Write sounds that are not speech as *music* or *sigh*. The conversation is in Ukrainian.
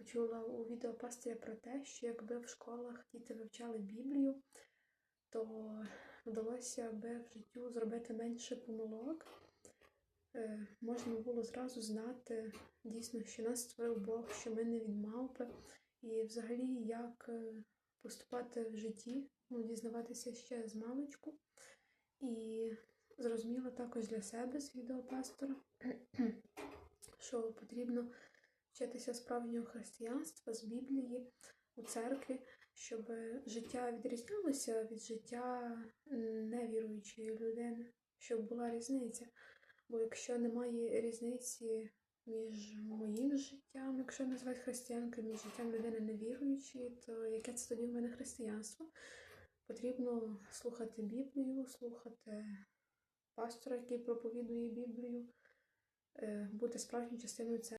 почула у відео пастиря про те, що якби в школах діти вивчали Біблію, то вдалося би в життю зробити менше помилок. Е, Можна було зразу знати дійсно, що нас створив Бог, що ми не від мавпи, і взагалі як е, поступати в житті, ну, дізнаватися ще з маличку. І зрозуміла також для себе з відео пастора, *clears throat* що потрібно вчитися справжнього християнства з Біблії у церкві, щоб життя відрізнялося від життя невіруючої людини, щоб була різниця. Бо якщо немає різниці між моїм життям, якщо назвати християнкою, між життям людини невіруючої, то яке це тоді в мене християнство? Потрібно слухати Біблію, слухати пастора, який проповідує Біблію, е, бути справжньою частиною церкви.